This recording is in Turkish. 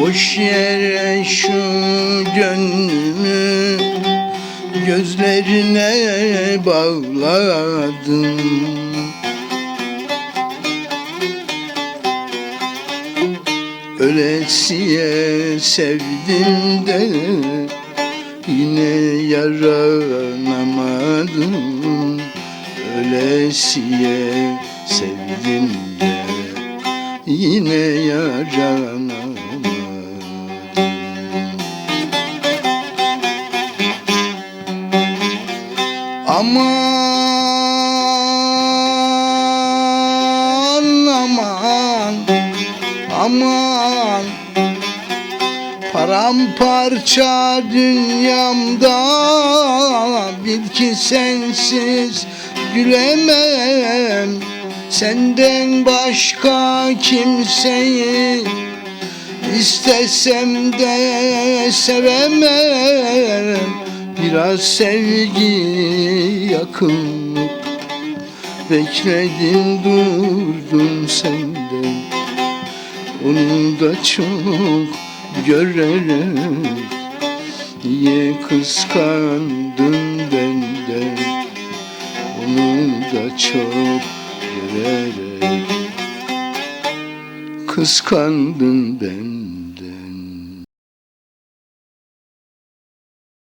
Boş yere şu gönlümü Gözlerine bağladım. Ölesiye sevdim de Yine yaranamadım. Ölesiye sevdim de Yine yaranamadım Aman aman aman. Paramparça dünyamda Bil ki sensiz gülemem. Senden başka kimseyi İstesem de sevemem Biraz sevgi yakınlık Bekledim durdum senden Onu da çok görerek Niye kıskandın benden? Onu da çok görerek Kıskandın benden